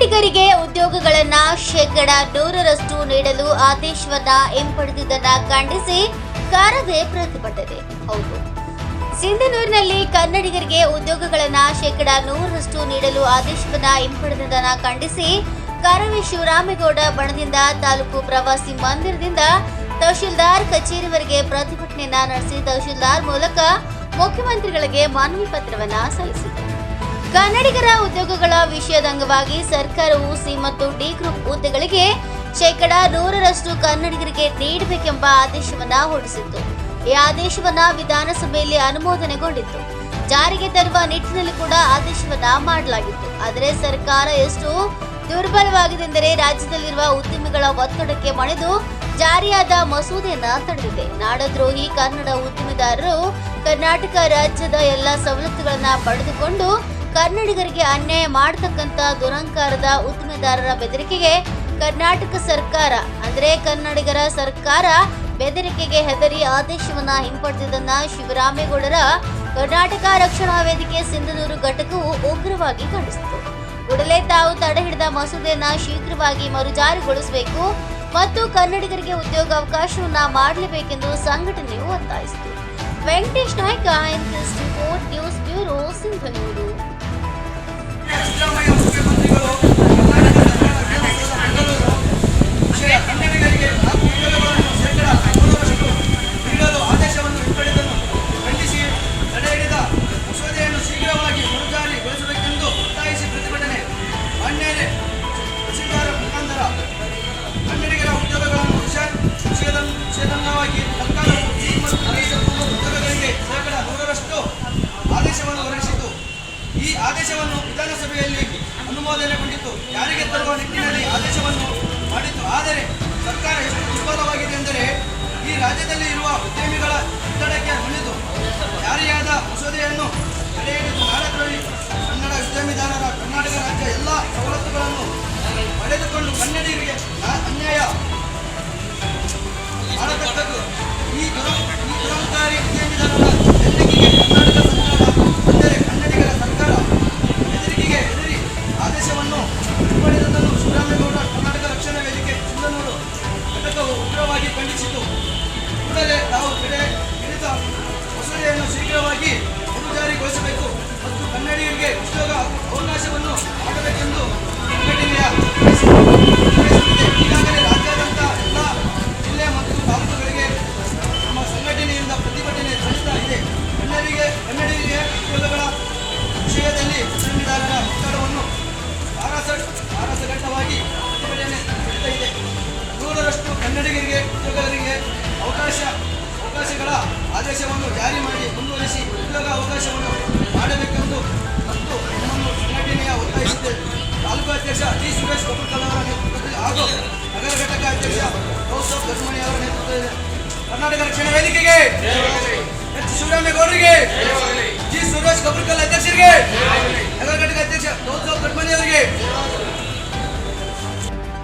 ಕನ್ನಡಿಗರಿಗೆ ಉದ್ಯೋಗಗಳನ್ನ ಶೇಕಡ ನೂರರಷ್ಟು ನೀಡಲು ಆದೇಶವನ್ನ ಹಿಂಪಡೆದಿದ್ದನ್ನ ಖಂಡಿಸಿ ಕಾರದೆ ಪ್ರತಿಭಟನೆ. ಹೌದು. ಸಿಂಧನೂರಿನಲ್ಲಿ ಕನ್ನಡಿಗರಿಗೆ ಉದ್ಯೋಗಗಳನ್ನ ಶೇಕಡ ನೂರರಷ್ಟು ನೀಡಲು ಆದೇಶವನ್ನ ಹಿಂಪಡೆದಿದ್ದನ್ನ ಖಂಡಿಸಿ ಕಾರವೆ ಶಿವರಾಮೇಗೌಡ ಬಣದಿಂದ ತಾಲೂಕು ಪ್ರವಾಸಿ ಮಂದಿರದಿಂದ ತಹಶೀಲ್ದಾರ್ ಕಚೇರಿವರೆಗೆ ಪ್ರತಿಭಟನೆಯನ್ನ ನಡೆಸಿ ತಹಶೀಲ್ದಾರ್ ಮೂಲಕ ಮುಖ್ಯಮಂತ್ರಿಗಳಿಗೆ ಮನವಿ ಪತ್ರವನ್ನ ಸಲ್ಲಿಸಿದರು ಕನ್ನಡಿಗರ ಉದ್ಯೋಗಗಳ ವಿಷಯದ ಅಂಗವಾಗಿ ಸರ್ಕಾರವು ಸಿ ಮತ್ತು ಡಿ ಗ್ರೂಪ್ ಹುದ್ದೆಗಳಿಗೆ ಶೇಕಡ ನೂರರಷ್ಟು ಕನ್ನಡಿಗರಿಗೆ ನೀಡಬೇಕೆಂಬ ಆದೇಶವನ್ನ ಹೊರಡಿಸಿತ್ತು. ಈ ಆದೇಶವನ್ನ ವಿಧಾನಸಭೆಯಲ್ಲಿ ಅನುಮೋದನೆಗೊಂಡಿತ್ತು. ಜಾರಿಗೆ ತರುವ ನಿಟ್ಟಿನಲ್ಲಿ ಕೂಡ ಆದೇಶವನ್ನ ಮಾಡಲಾಗಿತ್ತು. ಆದರೆ ಸರ್ಕಾರ ಎಷ್ಟು ದುರ್ಬಲವಾಗಿದೆ ಎಂದರೆ ರಾಜ್ಯದಲ್ಲಿರುವ ಉದ್ಯಮಿಗಳ ಒತ್ತಡಕ್ಕೆ ಮಣಿದು ಜಾರಿಯಾದ ಮಸೂದೆಯನ್ನ ತಡೆದಿದೆ. ನಾಡದ್ರೋಹಿ ಕನ್ನಡ ಉದ್ಯಮಿದಾರರು ಕರ್ನಾಟಕ ರಾಜ್ಯದ ಎಲ್ಲ ಸವಲತ್ತುಗಳನ್ನ ಪಡೆದುಕೊಂಡು ಕನ್ನಡಿಗರಿಗೆ ಅನ್ಯಾಯ ಮಾಡತಕ್ಕಂತ ದುರಂಕಾರದ ಉದ್ದಿಮೆದಾರರ ಬೆದರಿಕೆಗೆ ಕರ್ನಾಟಕ ಸರ್ಕಾರ, ಅಂದರೆ ಕನ್ನಡಿಗರ ಸರ್ಕಾರ ಬೆದರಿಕೆಗೆ ಹೆದರಿ ಆದೇಶವನ್ನ ಹಿಂಪಡೆದಿದ್ದನ್ನ ಶಿವರಾಮೇಗೌಡರ ಕರ್ನಾಟಕ ರಕ್ಷಣಾ ವೇದಿಕೆ ಸಿಂಧನೂರು ಘಟಕವು ಉಗ್ರವಾಗಿ ಖಂಡಿಸಿತು. ಕೂಡಲೇ ತಾವು ತಡೆ ಹಿಡಿದ ಮಸೂದೆಯನ್ನ ಶೀಘ್ರವಾಗಿ ಮರುಜಾರಿಗೊಳಿಸಬೇಕು ಮತ್ತು ಕನ್ನಡಿಗರಿಗೆ ಉದ್ಯೋಗಾವಕಾಶವನ್ನ ಮಾಡಲೇಬೇಕೆಂದು ಸಂಘಟನೆಯು ಒತ್ತಾಯಿಸಿತು. Venkatesh Nayak news bureau Sindhanur